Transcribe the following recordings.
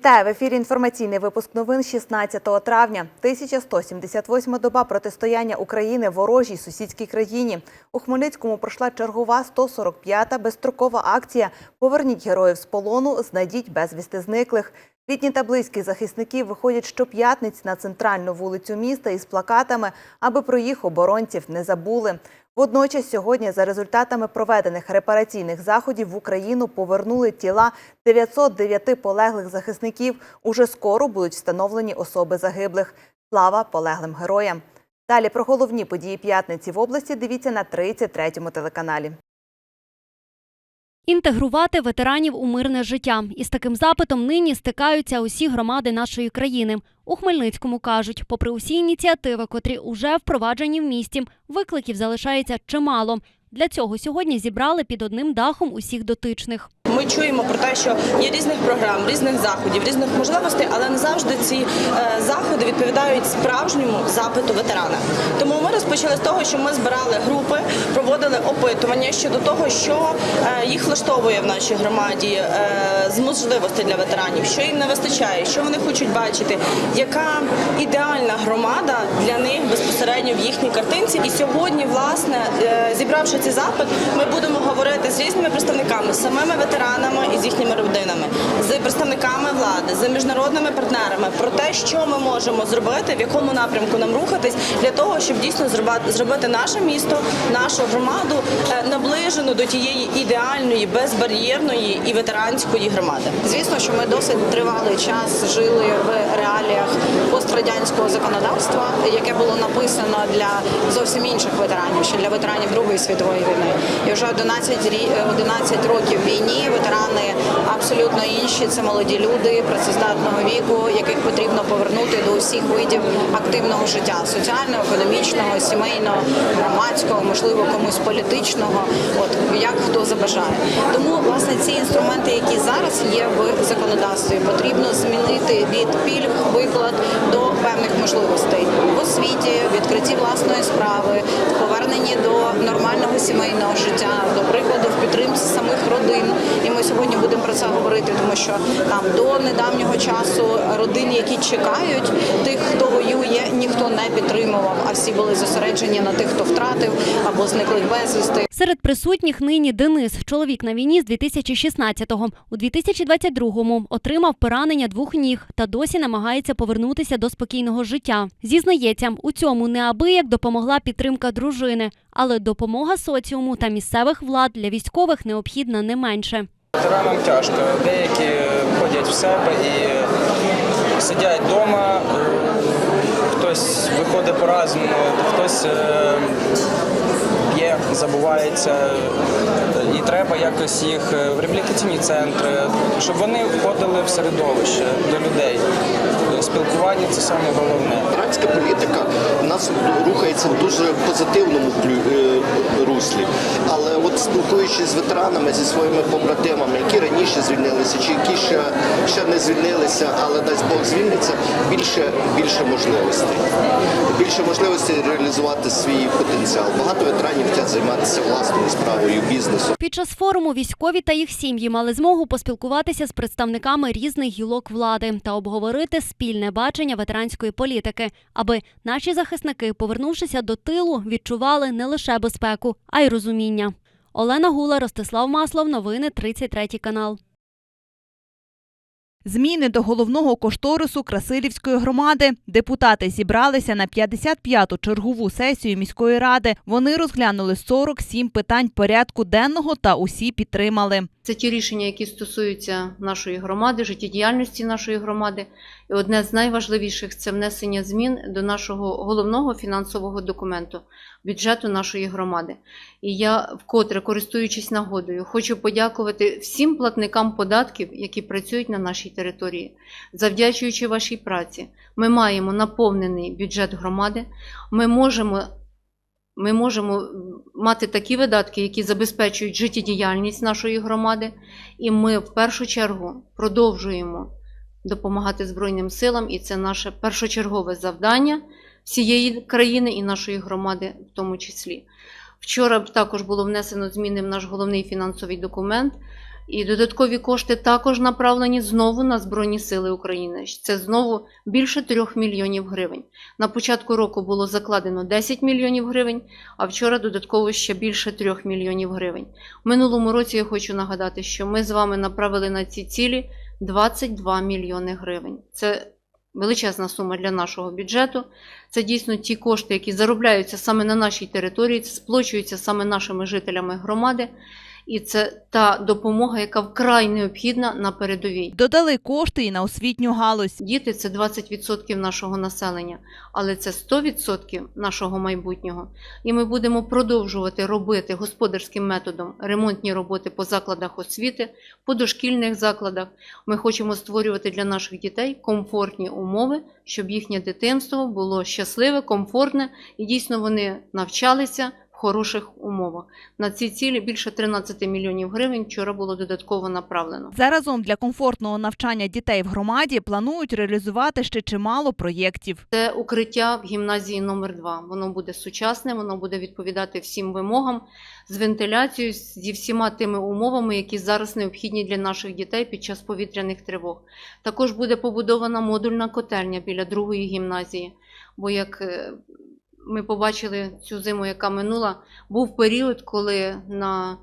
Вітаю в ефірі. Інформаційний випуск новин 16 травня. 1178 доба протистояння України ворожій сусідській країні. У Хмельницькому пройшла чергова 145-та безстрокова акція Поверніть героїв з полону, знайдіть безвісти зниклих. Рідні та близькі захисників виходять щоп'ятниць на центральну вулицю міста із плакатами, аби про їх оборонців не забули. Водночас сьогодні за результатами проведених репараційних заходів в Україну повернули тіла 909 полеглих захисників. Уже скоро будуть встановлені особи загиблих. Слава полеглим героям. Далі про головні події п'ятниці в області дивіться на 33-му телеканалі. Інтегрувати ветеранів у мирне життя. Із таким запитом нині стикаються усі громади нашої країни. У Хмельницькому кажуть, попри усі ініціативи, котрі уже впроваджені в місті, викликів залишається чимало. Для цього сьогодні зібрали під одним дахом усіх дотичних. Ми чуємо про те, що є різних програм, різних заходів, різних можливостей, але не завжди ці е, заходи відповідають справжньому запиту ветерана. Тому ми розпочали з того, що ми збирали групи, проводили опитування щодо того, що е, влаштовує в нашій громаді е, з можливостей для ветеранів, що їм не вистачає, що вони хочуть бачити, яка ідеальна громада для них безпосередньо в їхній картинці. І сьогодні, власне, е, зібравши цей запит, ми будемо говорити з різними представниками, з самими ветеранами і з їхніми родинами, з представниками влади, з міжнародними партнерами про те, що ми можемо зробити, в якому напрямку нам рухатись, для того, щоб дійсно зробити наше місто, нашу громаду е, наближену до тієї ідеальної, безбар'єрної і ветеранської громади. Звісно, що ми досить тривалий час жили в реаліях пострадянського законодавства, яке було написано для зовсім інших ветеранів, ще для ветеранів Другої світової війни. І вже 11, рі- 11 років війні ветерани абсолютно інші. Це молоді люди працездатного віку, яких потрібно повернути до усіх видів активного життя соціального, економічного, сімейного, громадського, можливо, комусь політичного. От як хто забажає. Тому власне ці інструменти, які зараз є в законодавстві, потрібно змінити від пільг, виплат до певних можливостей в освіті, відкритті власної справи, поверненні до нормального сімейного життя, до прикладу, в підтримці самих родин. І ми сьогодні будемо про це говорити, тому що там до недавнього часу родини, які чекають тих, хто воює, ніхто не підтримував, а всі були зосереджені на тих, хто втратив або зниклих безвісти. Серед присутніх нині Денис, чоловік на війні з 2016-го. У 2022-му отримав поранення двох ніг та досі намагається повернутися до спокійного життя. Зізнається, у цьому неабияк допомогла підтримка дружини, але допомога соціуму та місцевих влад для військових необхідна не менше. Ветеранам тяжко. Деякі ходять в себе і сидять вдома. Хтось виходить по-разному, хтось е, забувається. І треба якось їх в реабілітаційні центри, щоб вони входили в середовище до людей. Спілкування це саме головне. Ветеранська політика нас рухається в дуже позитивному е, руслі. Але от спілкуючись з ветеранами, зі своїми побратимами, які раніше звільнилися, чи які ще, ще не звільнилися, але дасть Бог звільниться, більше, більше можливостей. Більше можливостей реалізувати свій потенціал. Багато ветеранів хочуть займатися власною справою, бізнесу. Під час форуму військові та їх сім'ї мали змогу поспілкуватися з представниками різних гілок влади та обговорити спільне бачення ветеранської політики, аби наші захисники, повернувшися до тилу, відчували не лише безпеку, а й розуміння. Олена Гула, Ростислав Маслов, новини 33 канал. Зміни до головного кошторису Красилівської громади. Депутати зібралися на 55-ту чергову сесію міської ради. Вони розглянули 47 питань порядку денного та усі підтримали. Це ті рішення, які стосуються нашої громади, життєдіяльності нашої громади. І одне з найважливіших це внесення змін до нашого головного фінансового документу бюджету нашої громади. І я вкотре, користуючись нагодою, хочу подякувати всім платникам податків, які працюють на нашій території. Завдячуючи вашій праці, ми маємо наповнений бюджет громади. Ми можемо ми можемо мати такі видатки, які забезпечують життєдіяльність нашої громади, і ми в першу чергу продовжуємо допомагати Збройним силам, і це наше першочергове завдання всієї країни і нашої громади в тому числі. Вчора також було внесено зміни в наш головний фінансовий документ, І додаткові кошти також направлені знову на Збройні Сили України. Це знову більше 3 мільйонів гривень. На початку року було закладено 10 мільйонів гривень, а вчора додатково ще більше 3 мільйонів гривень. У минулому році я хочу нагадати, що ми з вами направили на ці цілі 22 мільйони гривень. Це величезна сума для нашого бюджету. Це дійсно ті кошти, які заробляються саме на нашій території, сплочуються саме нашими жителями громади. І це та допомога, яка вкрай необхідна на передовій. Додали кошти і на освітню галузь. Діти це 20% нашого населення, але це 100% нашого майбутнього. І ми будемо продовжувати робити господарським методом ремонтні роботи по закладах освіти, по дошкільних закладах. Ми хочемо створювати для наших дітей комфортні умови, щоб їхнє дитинство було щасливе, комфортне і дійсно вони навчалися хороших умовах. На ці цілі більше 13 мільйонів гривень вчора було додатково направлено. Заразом для комфортного навчання дітей в громаді планують реалізувати ще чимало проєктів. Це укриття в гімназії номер 2 Воно буде сучасне, воно буде відповідати всім вимогам з вентиляцією, зі всіма тими умовами, які зараз необхідні для наших дітей під час повітряних тривог. Також буде побудована модульна котельня біля другої гімназії. Бо як е, ми побачили цю зиму, яка минула, був період, коли на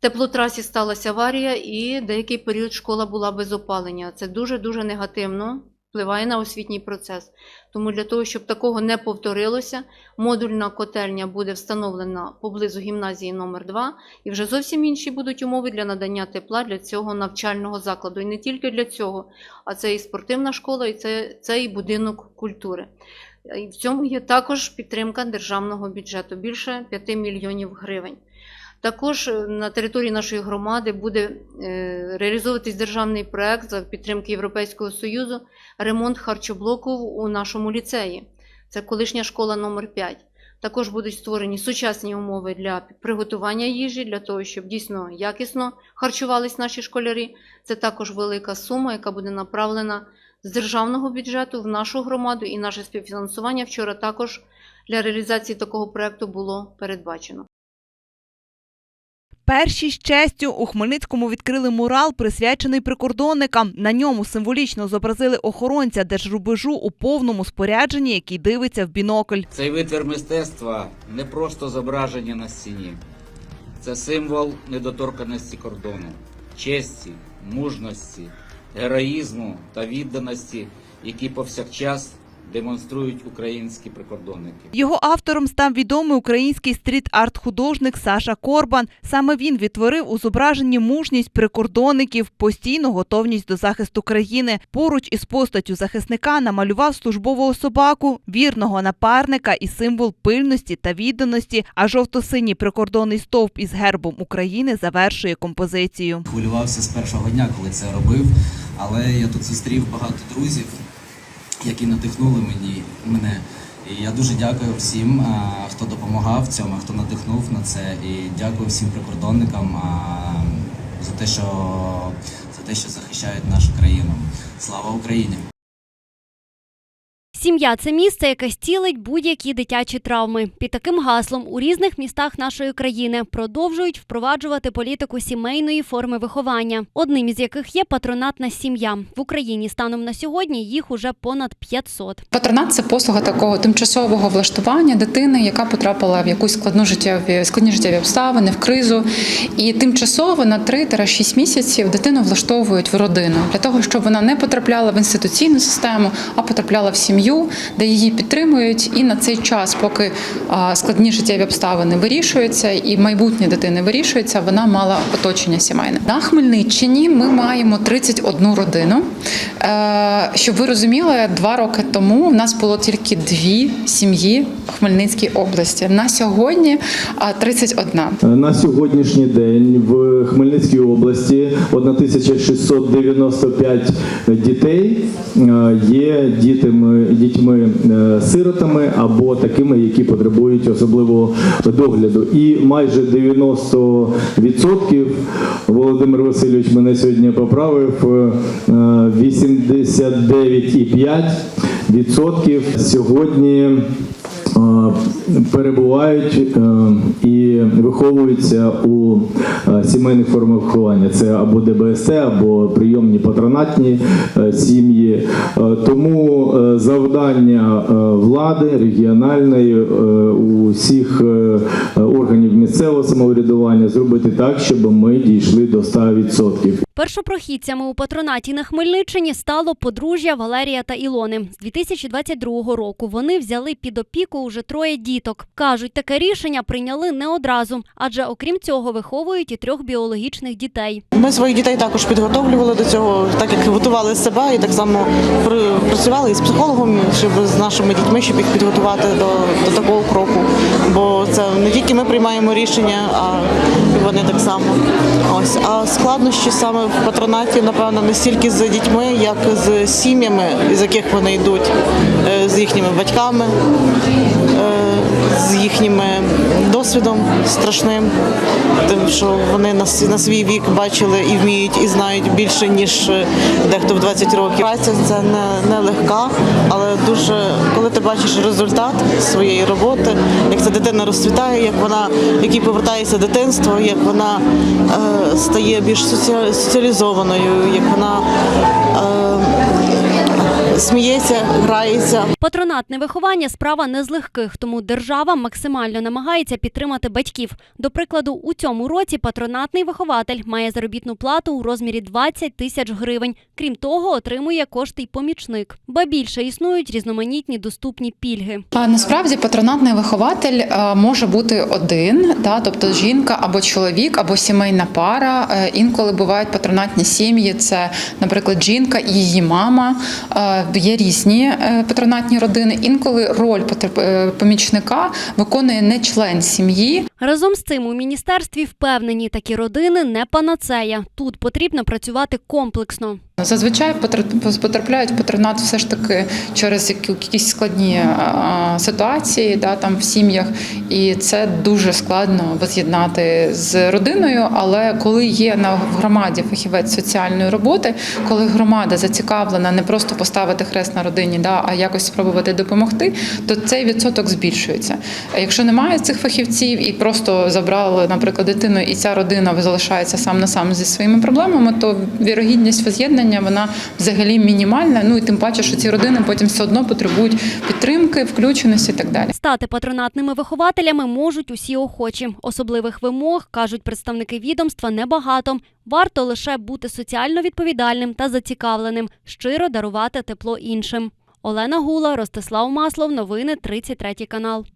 теплотрасі сталася аварія, і деякий період школа була без опалення. Це дуже дуже негативно впливає на освітній процес. Тому для того, щоб такого не повторилося, модульна котельня буде встановлена поблизу гімназії номер 2 і вже зовсім інші будуть умови для надання тепла для цього навчального закладу. І не тільки для цього, а це і спортивна школа, і це, це і будинок культури. І в цьому є також підтримка державного бюджету більше 5 мільйонів гривень. Також е, на території нашої громади буде е, реалізовуватись державний проект за підтримки Європейського Союзу ремонт харчоблоку у нашому ліцеї. Це колишня школа номер 5 Також будуть створені сучасні умови для приготування їжі, для того, щоб дійсно якісно харчувались наші школярі. Це також велика сума, яка буде направлена з державного бюджету в нашу громаду, і наше співфінансування вчора також для реалізації такого проекту було передбачено. Перші з честю у Хмельницькому відкрили мурал, присвячений прикордонникам. На ньому символічно зобразили охоронця держрубежу у повному спорядженні, який дивиться в бінокль. Цей витвір мистецтва не просто зображення на стіні, це символ недоторканості кордону, честі, мужності, героїзму та відданості, які повсякчас демонструють українські прикордонники. Його автором став відомий український стріт-арт-художник Саша Корбан. Саме він відтворив у зображенні мужність прикордонників, постійну готовність до захисту країни. Поруч із постаттю захисника намалював службового собаку, вірного напарника і символ пильності та відданості. А жовто-синій прикордонний стовп із гербом України завершує композицію. хвилювався з першого дня, коли це робив. Але я тут зустрів багато друзів, які надихнули мені мене. І я дуже дякую всім, хто допомагав в цьому, хто надихнув на це. І дякую всім прикордонникам за те, що за те, що захищають нашу країну. Слава Україні! Сім'я це місце, яке стілить будь-які дитячі травми. Під таким гаслом у різних містах нашої країни продовжують впроваджувати політику сімейної форми виховання, одним із яких є патронатна сім'я в Україні. Станом на сьогодні їх уже понад 500. Патронат це послуга такого тимчасового влаштування дитини, яка потрапила в якусь складну життєві складні життєві обставини, в кризу. І тимчасово на 3-6 місяців дитину влаштовують в родину для того, щоб вона не потрапляла в інституційну систему, а потрапляла в сім'ю, де її підтримують. І на цей час, поки складні життєві обставини вирішуються, і майбутнє дитини вирішується, вона мала оточення сімейне. На Хмельниччині ми маємо 31 родину. Е, Щоб ви розуміли, два роки тому в нас було тільки дві сім'ї в Хмельницькій області. На сьогодні а, 31. На сьогоднішній день в Хмельницькій області 1695 дітей е, є дітьми, дітьми-сиротами або такими, які потребують особливого догляду. І майже 90% Володимир Васильович мене сьогодні поправив е, 89,5% сьогодні. Перебувають е, і виховуються у е, сімейних формах виховання. Це або ДБСТ, або прийомні патронатні е, сім'ї. Е, Тому е, завдання е, влади регіональної е, усіх е, органів місцевого самоврядування зробити так, щоб ми дійшли до 100%. Першопрохідцями у патронаті на Хмельниччині стало подружжя Валерія та Ілони. З 2022 року вони взяли під опіку уже троє діток. Кажуть, таке рішення прийняли не одразу, адже окрім цього виховують і трьох біологічних дітей. Ми своїх дітей також підготовлювали до цього, так як готували себе і так само пр- працювали із психологом, щоб з нашими дітьми, щоб їх підготувати до, до такого кроку. Бо це не тільки ми приймаємо рішення, а вони так само. Ось а складнощі саме в патронаті, напевно, не стільки з дітьми, як з сім'ями, з яких вони йдуть, е, їхніми батьками, е, з їхніми досвідом страшним, тим, що вони на, свій вік бачили і вміють, і знають більше, ніж е, дехто в 20 років. Праця це не, не легка, але дуже, коли ти бачиш результат своєї роботи, як ця дитина розцвітає, як вона, як їй повертається дитинство, як вона е, стає більш соціалізованою, як вона е, сміється, грається. Патронатне виховання справа не з легких, тому держава максимально намагається підтримати батьків. До прикладу, у цьому році патронатний вихователь має заробітну плату у розмірі 20 тисяч гривень. Крім того, отримує кошти й помічник. Ба більше існують різноманітні доступні пільги. А насправді патронатний вихователь е, може бути один, да, тобто жінка або чоловік, або сімейна пара. Е, Інколи бувають патронатні сім'ї. Це, наприклад, жінка і її мама. Є різні е, патронатні родини. Інколи роль е, помічника виконує не член сім'ї, Разом з цим у міністерстві впевнені, такі родини не панацея. Тут потрібно працювати комплексно. Зазвичай потр- потрапляють патронат все ж таки через які- якісь складні ситуації да, там в сім'ях, і це дуже складно воз'єднати з родиною. Але коли є на громаді фахівець соціальної роботи, коли громада зацікавлена не просто поставити хрест на родині, да, а якось спробувати допомогти, то цей відсоток збільшується. Якщо немає цих фахівців і просто забрали, наприклад, дитину, і ця родина залишається сам на сам зі своїми проблемами, то вірогідність воз'єднання вона взагалі мінімальна. Ну і тим паче, що ці родини потім все одно потребують підтримки, включеності і так далі. Стати патронатними вихователями можуть усі охочі. Особливих вимог, кажуть представники відомства, небагато. Варто лише бути соціально відповідальним та зацікавленим, щиро дарувати тепло іншим. Олена Гула, Ростислав Маслов. Новини 33 канал.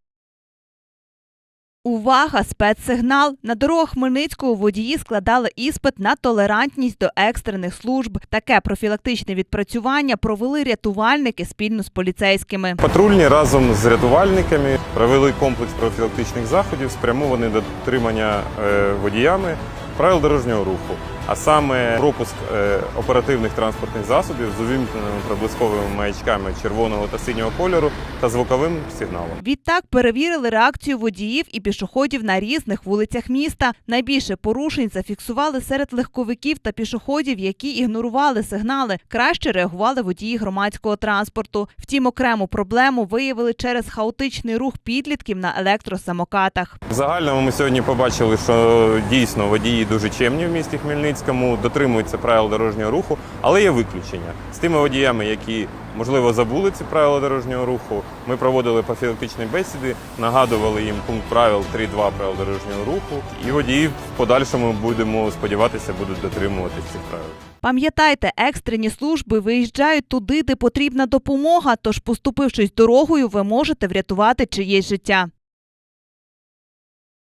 Увага! Спецсигнал! На дорогах Хмельницького водії складали іспит на толерантність до екстрених служб. Таке профілактичне відпрацювання провели рятувальники спільно з поліцейськими. Патрульні разом з рятувальниками провели комплекс профілактичних заходів, спрямований до дотримання е, водіями правил дорожнього руху, а саме пропуск е, оперативних транспортних засобів з увімкненими проблисковими маячками червоного та синього кольору та звуковим сигналом. Відтак перевірили реакцію водіїв і пішоходів на різних вулицях міста. Найбільше порушень зафіксували серед легковиків та пішоходів, які ігнорували сигнали. Краще реагували водії громадського транспорту. Втім, окрему проблему виявили через хаотичний рух підлітків на електросамокатах. В загальному ми сьогодні побачили, що дійсно водії дуже чемні в місті Хмельницькому, дотримуються правил дорожнього руху, але є виключення. З тими водіями, які можливо забули ці правила дорожнього руху, ми проводили профілактичні бесіди, нагадували їм пункт правил 3.2 правил дорожнього руху, і водії в подальшому будемо сподіватися будуть дотримуватися цих правил. Пам'ятайте, екстрені служби виїжджають туди, де потрібна допомога. Тож, поступившись дорогою, ви можете врятувати чиєсь життя.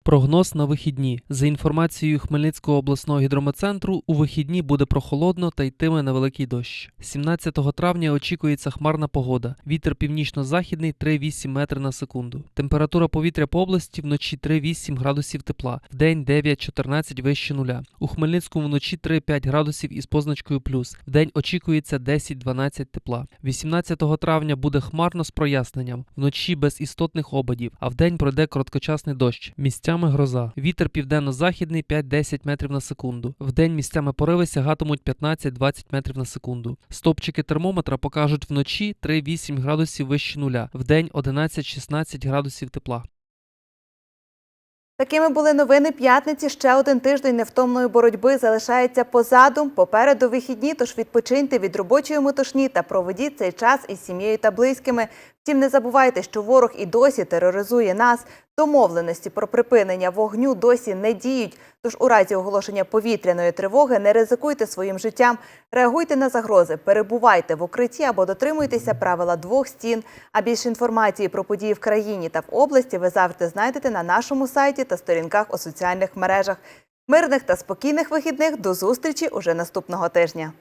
Прогноз на вихідні. За інформацією Хмельницького обласного гідрометцентру, у вихідні буде прохолодно та йтиме невеликий дощ. 17 травня очікується хмарна погода. Вітер північно-західний 3,8 метри на секунду. Температура повітря по області вночі 3,8 градусів тепла, вдень 9-14 вище нуля. У Хмельницькому вночі 3-5 градусів із позначкою плюс. Вдень очікується 10-12 тепла. 18 травня буде хмарно з проясненням. Вночі без істотних обадів, а вдень пройде короткочасний дощ. Місцями гроза. Вітер південно-західний 5-10 метрів на секунду. Вдень місцями пориви сягатимуть 15-20 метрів на секунду. Стопчики термометра покажуть вночі 3-8 градусів вище нуля, вдень 11-16 градусів тепла. Такими були новини п'ятниці. Ще один тиждень невтомної боротьби залишається позаду. Попереду вихідні, тож відпочиньте від робочої метушні та проведіть цей час із сім'єю та близькими. Втім, не забувайте, що ворог і досі тероризує нас. Домовленості про припинення вогню досі не діють. Тож у разі оголошення повітряної тривоги не ризикуйте своїм життям, реагуйте на загрози, перебувайте в укритті або дотримуйтеся правила двох стін. А більше інформації про події в країні та в області ви завжди знайдете на нашому сайті та сторінках у соціальних мережах. Мирних та спокійних вихідних до зустрічі уже наступного тижня.